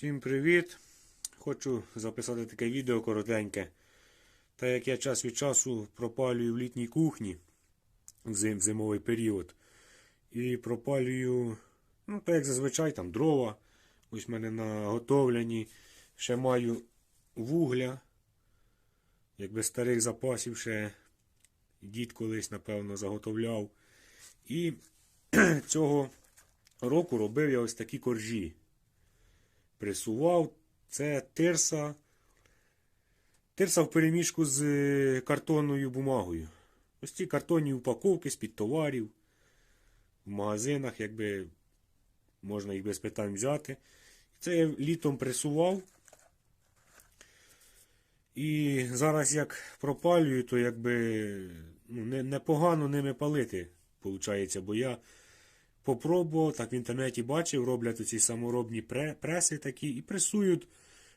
Всім привіт! Хочу записати таке відео коротеньке. Та як я час від часу пропалюю в літній кухні в зим, зимовий період. І пропалюю, ну, так як зазвичай, там дрова. Ось в мене наготовлені. Ще маю вугля. Якби старих запасів ще дід колись, напевно, заготовляв. І цього року робив я ось такі коржі пресував. Це тирса. Тирса в переміжку з е, картонною бумагою. Ось ці картонні упаковки з-під товарів. В магазинах, якби можна їх без питань взяти. Це я літом пресував. І зараз як пропалюю, то якби ну, непогано ними палити, виходить, бо я попробував, так в інтернеті бачив, роблять оці саморобні преси такі і пресують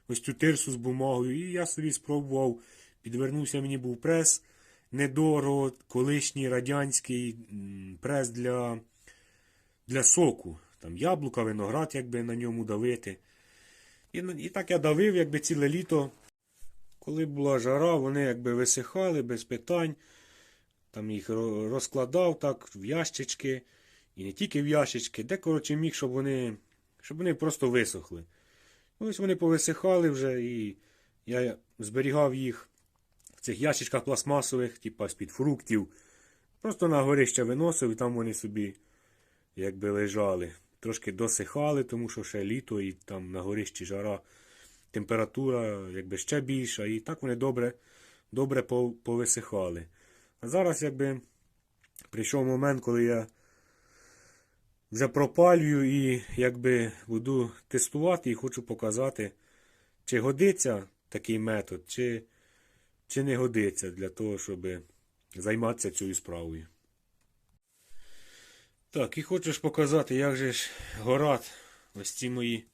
ось цю тирсу з бумагою. І я собі спробував, підвернувся мені був прес недорого, колишній радянський прес для, для соку. Там яблука, виноград, якби на ньому давити. І, і так я давив, якби ціле літо. Коли була жара, вони якби висихали без питань. Там їх розкладав так в ящички. І не тільки в ящички, де, коротше, міг, щоб вони, щоб вони просто висохли. Ось вони повисихали вже, і я зберігав їх в цих ящичках пластмасових, типа з-під фруктів. Просто на горище виносив, і там вони собі якби лежали. Трошки досихали, тому що ще літо, і там на горищі жара, температура якби ще більша, і так вони добре, добре повисихали. А зараз якби прийшов момент, коли я вже пропалюю і якби буду тестувати і хочу показати, чи годиться такий метод, чи, чи не годиться для того, щоб займатися цією справою. Так, і хочеш показати, як же ж горать ось ці мої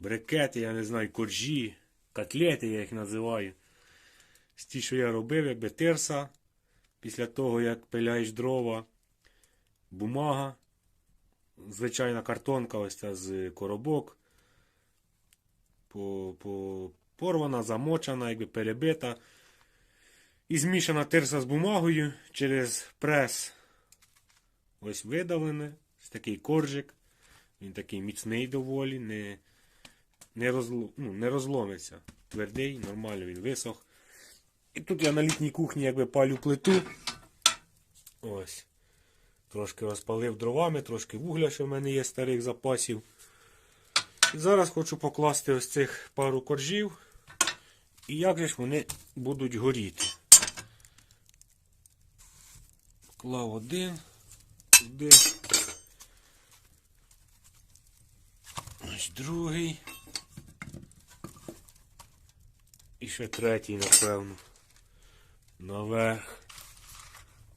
брикети, я не знаю, коржі, котлети, я їх називаю. З ті, що я робив, якби тирса, після того, як пиляєш дрова, бумага, звичайна картонка, ось ця з коробок. По, по, порвана, замочена, якби перебита. І змішана тирса з бумагою через прес. Ось видавлене. Ось такий коржик. Він такий міцний доволі, не, не, розло, ну, не розломиться. Твердий, нормально він висох. І тут я на літній кухні якби палю плиту. Ось. Трошки розпалив дровами, трошки вугля, що в мене є старих запасів. І зараз хочу покласти ось цих пару коржів. І як же ж вони будуть горіти. Клав один, туди. Ось другий. І ще третій, напевно. Наверх.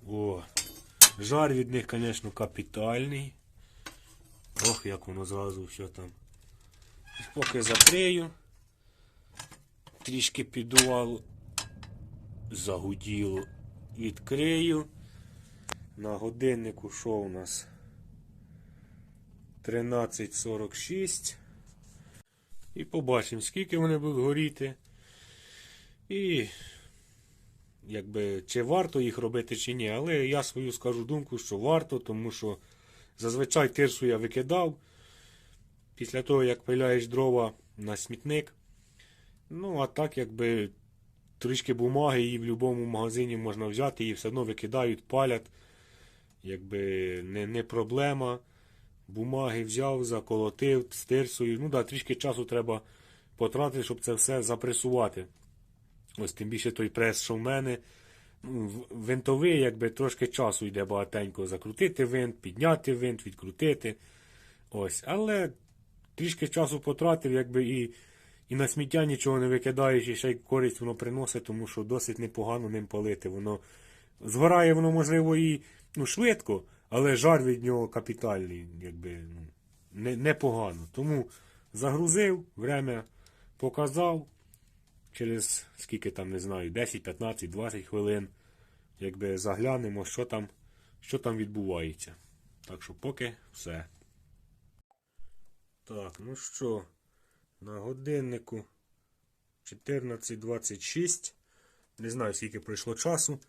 О. Жар від них, звісно, капітальний. Ох, як воно зразу все там. Поки закрию. Трішки підувало. Загуділо. Відкрию. На годиннику що у нас? 13.46. І побачимо, скільки вони будуть горіти. І якби чи варто їх робити, чи ні. Але я свою скажу думку, що варто, тому що зазвичай тирсу я викидав. Після того, як пиляєш дрова на смітник. Ну, а так, якби трішки бумаги її в будь-якому магазині можна взяти, її все одно викидають, палять. Якби не, не проблема. Бумаги взяв, заколотив з тирсою. Ну да, трішки часу треба потратити, щоб це все запресувати. Ось тим більше той прес, що в мене. Винтовий, якби трошки часу йде багатенько закрутити винт, підняти винт, відкрутити. Ось. Але трішки часу потратив, якби і, і на сміття нічого не викидаєш, і ще й користь воно приносить, тому що досить непогано ним палити. Воно згорає, воно можливо і ну, швидко, але жар від нього капітальний, якби ну, не, непогано. Тому загрузив, время показав через скільки там, не знаю, 10, 15, 20 хвилин, якби заглянемо, що там, що там відбувається. Так що поки все. Так, ну що, На годиннику 14.26. Не знаю, скільки пройшло часу.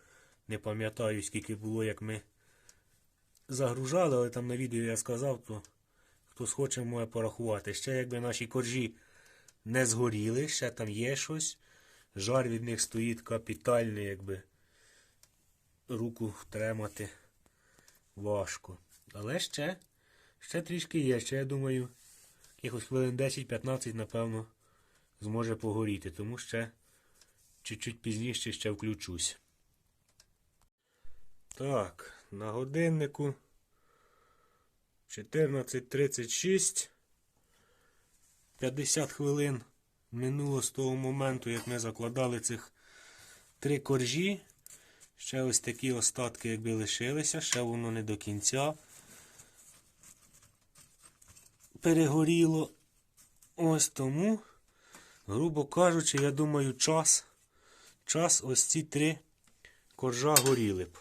Не пам'ятаю, скільки було, як ми загружали, але там на відео я сказав, то хто схоче, може порахувати. Ще якби наші коржі не згоріли, ще там є щось. Жар від них стоїть капітальний, якби руку тримати важко. Але ще, ще трішки є. Ще, я думаю, якихось хвилин 10-15, напевно, зможе погоріти. Тому ще чуть-чуть пізніше ще включусь. Так, на годиннику 14.36. 50 хвилин минуло з того моменту, як ми закладали цих три коржі. Ще ось такі остатки, якби лишилися, ще воно не до кінця. Перегоріло. Ось тому, грубо кажучи, я думаю, час, час ось ці три коржа горіли б.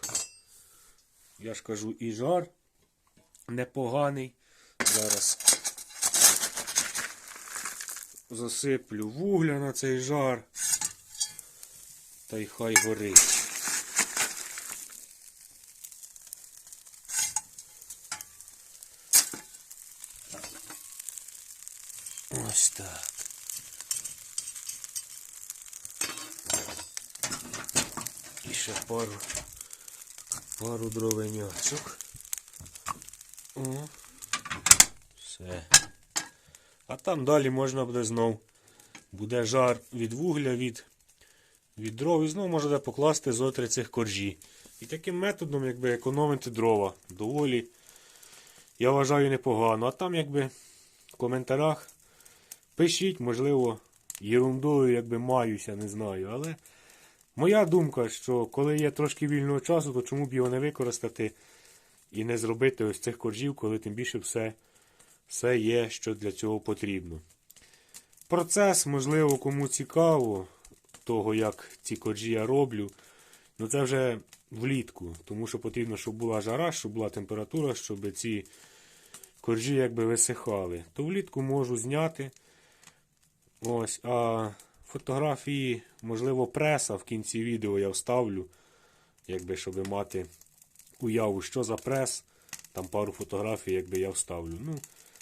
Я ж кажу, і жар непоганий. Зараз засиплю вугля на цей жар. Та й хай горить. Ось так. І ще пару, пару дровенячок. О, все. А там далі можна буде знов. Буде жар від вугля, від, від дров, і знов можна покласти зотри цих коржі. І таким методом, якби економити дрова. Доволі, я вважаю, непогано. А там, якби в коментарях пишіть, можливо, ерундою, якби маюся, не знаю. Але моя думка, що коли є трошки вільного часу, то чому б його не використати і не зробити ось цих коржів, коли тим більше все, все є, що для цього потрібно. Процес, можливо, кому цікаво, того, як ці коржі я роблю, ну це вже влітку, тому що потрібно, щоб була жара, щоб була температура, щоб ці коржі якби висихали. То влітку можу зняти. Ось, а фотографії, можливо, преса в кінці відео я вставлю, якби, щоб мати уяву, що за прес. Там пару фотографій, якби я вставлю. Ну,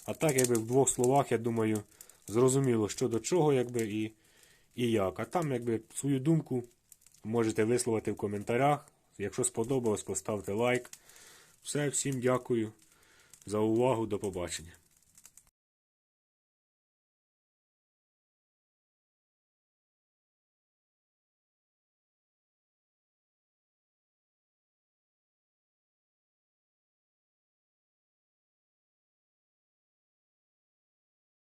а так, якби в двох словах, я думаю, зрозуміло, що до чого, якби і, і як. А там, якби, свою думку можете висловити в коментарях. Якщо сподобалось, поставте лайк. Все, всім дякую за увагу. До побачення.